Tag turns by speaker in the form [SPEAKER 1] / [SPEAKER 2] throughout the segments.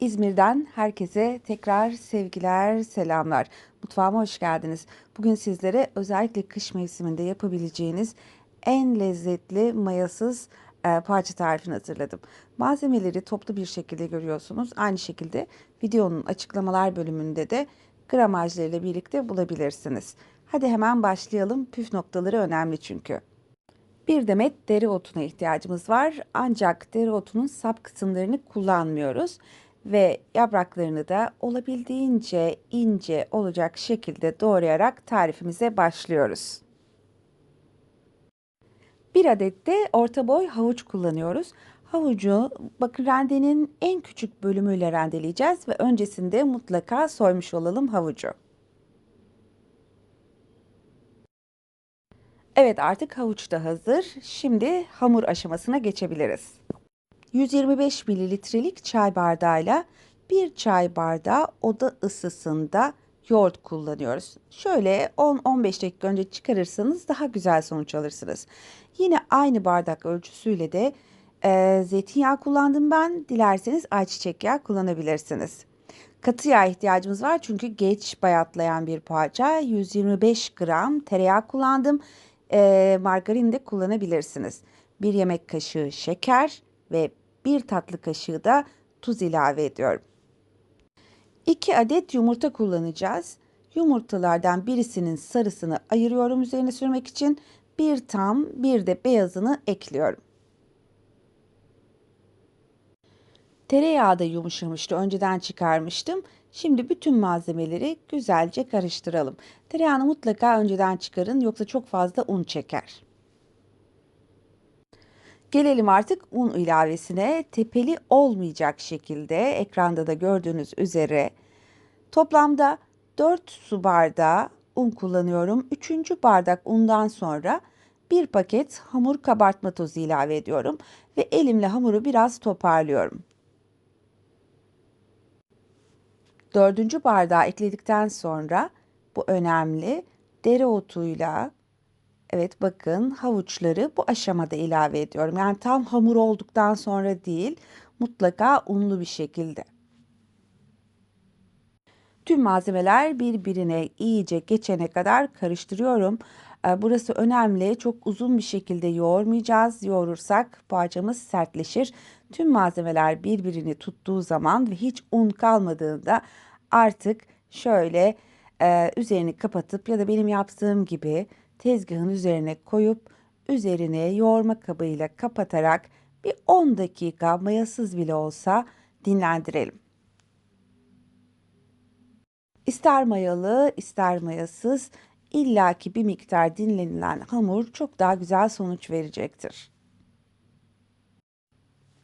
[SPEAKER 1] İzmir'den herkese tekrar sevgiler, selamlar. Mutfağıma hoş geldiniz. Bugün sizlere özellikle kış mevsiminde yapabileceğiniz en lezzetli mayasız e, parça tarifini hazırladım. Malzemeleri toplu bir şekilde görüyorsunuz. Aynı şekilde videonun açıklamalar bölümünde de gramajlarıyla birlikte bulabilirsiniz. Hadi hemen başlayalım. Püf noktaları önemli çünkü. Bir demet dereotuna ihtiyacımız var. Ancak dereotunun sap kısımlarını kullanmıyoruz ve yapraklarını da olabildiğince ince olacak şekilde doğrayarak tarifimize başlıyoruz. Bir adet de orta boy havuç kullanıyoruz. Havucu bakın rendenin en küçük bölümüyle rendeleyeceğiz ve öncesinde mutlaka soymuş olalım havucu. Evet artık havuç da hazır. Şimdi hamur aşamasına geçebiliriz. 125 mililitrelik çay bardağıyla bir çay bardağı oda ısısında yoğurt kullanıyoruz. Şöyle 10-15 dakika önce çıkarırsanız daha güzel sonuç alırsınız. Yine aynı bardak ölçüsüyle de e, zeytinyağı kullandım ben. Dilerseniz ayçiçek yağı kullanabilirsiniz. Katı yağ ihtiyacımız var çünkü geç bayatlayan bir poğaça. 125 gram tereyağı kullandım. E, margarin de kullanabilirsiniz. Bir yemek kaşığı şeker ve bir tatlı kaşığı da tuz ilave ediyorum. 2 adet yumurta kullanacağız. Yumurtalardan birisinin sarısını ayırıyorum üzerine sürmek için. Bir tam bir de beyazını ekliyorum. Tereyağı da yumuşamıştı. Önceden çıkarmıştım. Şimdi bütün malzemeleri güzelce karıştıralım. Tereyağını mutlaka önceden çıkarın yoksa çok fazla un çeker. Gelelim artık un ilavesine. Tepeli olmayacak şekilde ekranda da gördüğünüz üzere toplamda 4 su bardağı un kullanıyorum. 3. bardak undan sonra bir paket hamur kabartma tozu ilave ediyorum ve elimle hamuru biraz toparlıyorum. Dördüncü bardağı ekledikten sonra bu önemli dereotuyla Evet bakın havuçları bu aşamada ilave ediyorum. Yani tam hamur olduktan sonra değil mutlaka unlu bir şekilde. Tüm malzemeler birbirine iyice geçene kadar karıştırıyorum. Ee, burası önemli. Çok uzun bir şekilde yoğurmayacağız. Yoğurursak poğaçamız sertleşir. Tüm malzemeler birbirini tuttuğu zaman ve hiç un kalmadığında artık şöyle e, üzerini kapatıp ya da benim yaptığım gibi tezgahın üzerine koyup üzerine yoğurma kabıyla kapatarak bir 10 dakika mayasız bile olsa dinlendirelim. İster mayalı, ister mayasız illaki bir miktar dinlenilen hamur çok daha güzel sonuç verecektir.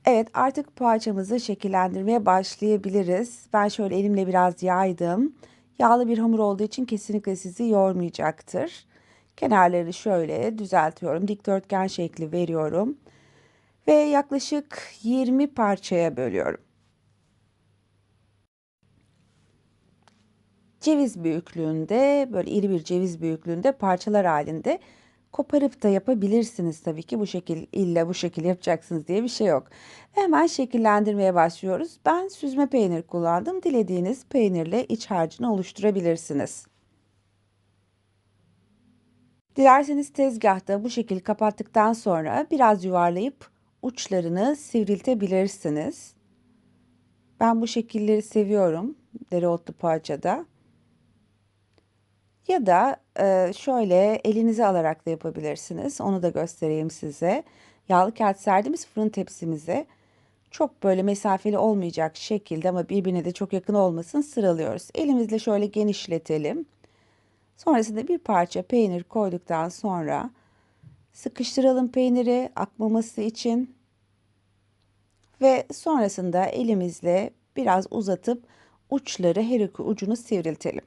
[SPEAKER 1] Evet artık poğaçamızı şekillendirmeye başlayabiliriz. Ben şöyle elimle biraz yaydım. Yağlı bir hamur olduğu için kesinlikle sizi yormayacaktır. Kenarları şöyle düzeltiyorum. Dikdörtgen şekli veriyorum. Ve yaklaşık 20 parçaya bölüyorum. Ceviz büyüklüğünde böyle iri bir ceviz büyüklüğünde parçalar halinde koparıp da yapabilirsiniz tabii ki bu şekil illa bu şekil yapacaksınız diye bir şey yok. Hemen şekillendirmeye başlıyoruz. Ben süzme peynir kullandım. Dilediğiniz peynirle iç harcını oluşturabilirsiniz. Dilerseniz tezgahta bu şekil kapattıktan sonra biraz yuvarlayıp uçlarını sivriltebilirsiniz. Ben bu şekilleri seviyorum dereotlu poğaçada. Ya da e, şöyle elinize alarak da yapabilirsiniz. Onu da göstereyim size. Yağlı kağıt serdiğimiz fırın tepsimize çok böyle mesafeli olmayacak şekilde ama birbirine de çok yakın olmasın sıralıyoruz. Elimizle şöyle genişletelim. Sonrasında bir parça peynir koyduktan sonra sıkıştıralım peyniri akmaması için ve sonrasında elimizle biraz uzatıp uçları her iki ucunu sivriltelim.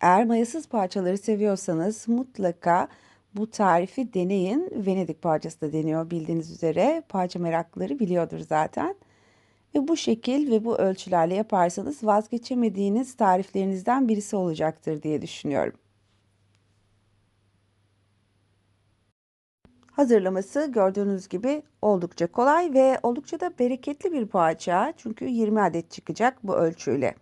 [SPEAKER 1] Eğer mayasız parçaları seviyorsanız mutlaka bu tarifi deneyin. Venedik parçası da deniyor bildiğiniz üzere. Parça meraklıları biliyordur zaten. Ve bu şekil ve bu ölçülerle yaparsanız vazgeçemediğiniz tariflerinizden birisi olacaktır diye düşünüyorum. Hazırlaması gördüğünüz gibi oldukça kolay ve oldukça da bereketli bir poğaça. Çünkü 20 adet çıkacak bu ölçüyle.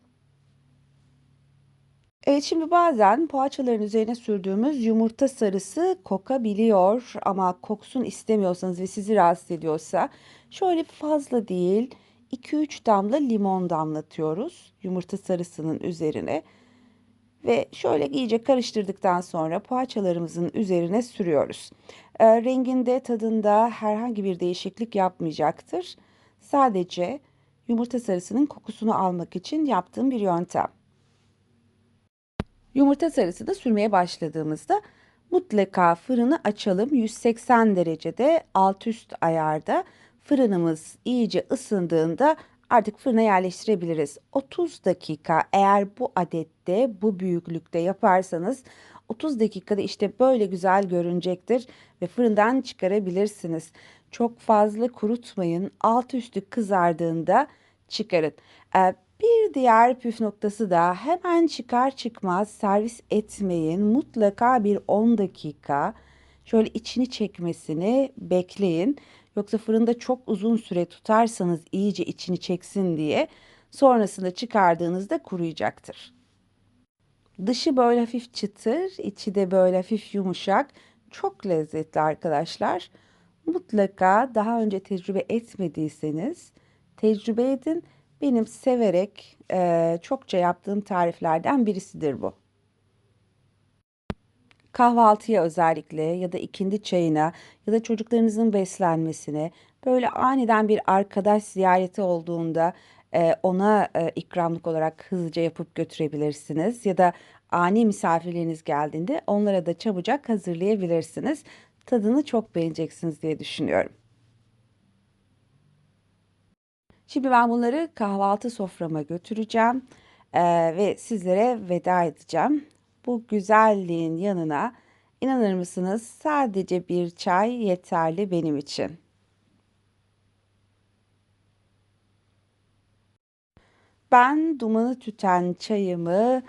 [SPEAKER 1] Evet şimdi bazen poğaçaların üzerine sürdüğümüz yumurta sarısı kokabiliyor ama koksun istemiyorsanız ve sizi rahatsız ediyorsa şöyle fazla değil 2-3 damla limon damlatıyoruz yumurta sarısının üzerine ve şöyle iyice karıştırdıktan sonra poğaçalarımızın üzerine sürüyoruz. E, renginde tadında herhangi bir değişiklik yapmayacaktır. Sadece yumurta sarısının kokusunu almak için yaptığım bir yöntem. Yumurta sarısını sürmeye başladığımızda mutlaka fırını açalım. 180 derecede alt üst ayarda fırınımız iyice ısındığında artık fırına yerleştirebiliriz. 30 dakika eğer bu adette bu büyüklükte yaparsanız 30 dakikada işte böyle güzel görünecektir ve fırından çıkarabilirsiniz. Çok fazla kurutmayın. Alt üstü kızardığında çıkarın. Ee, bir diğer püf noktası da hemen çıkar çıkmaz servis etmeyin. Mutlaka bir 10 dakika şöyle içini çekmesini bekleyin. Yoksa fırında çok uzun süre tutarsanız iyice içini çeksin diye sonrasında çıkardığınızda kuruyacaktır. Dışı böyle hafif çıtır, içi de böyle hafif yumuşak. Çok lezzetli arkadaşlar. Mutlaka daha önce tecrübe etmediyseniz tecrübe edin. Benim severek e, çokça yaptığım tariflerden birisidir bu. Kahvaltıya özellikle ya da ikindi çayına ya da çocuklarınızın beslenmesine böyle aniden bir arkadaş ziyareti olduğunda e, ona e, ikramlık olarak hızlıca yapıp götürebilirsiniz ya da ani misafirleriniz geldiğinde onlara da çabucak hazırlayabilirsiniz. Tadını çok beğeneceksiniz diye düşünüyorum. Şimdi ben bunları kahvaltı soframa götüreceğim e, ve sizlere veda edeceğim. Bu güzelliğin yanına inanır mısınız sadece bir çay yeterli benim için. Ben dumanı tüten çayımı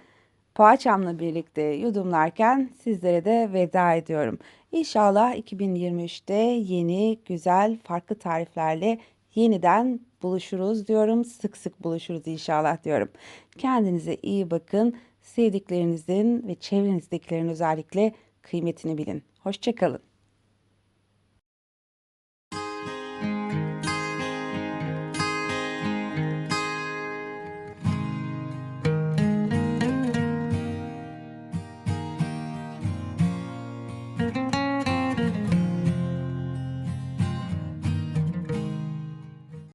[SPEAKER 1] poğaçamla birlikte yudumlarken sizlere de veda ediyorum. İnşallah 2023'te yeni, güzel, farklı tariflerle yeniden buluşuruz diyorum. Sık sık buluşuruz inşallah diyorum. Kendinize iyi bakın. Sevdiklerinizin ve çevrenizdekilerin özellikle kıymetini bilin. Hoşçakalın.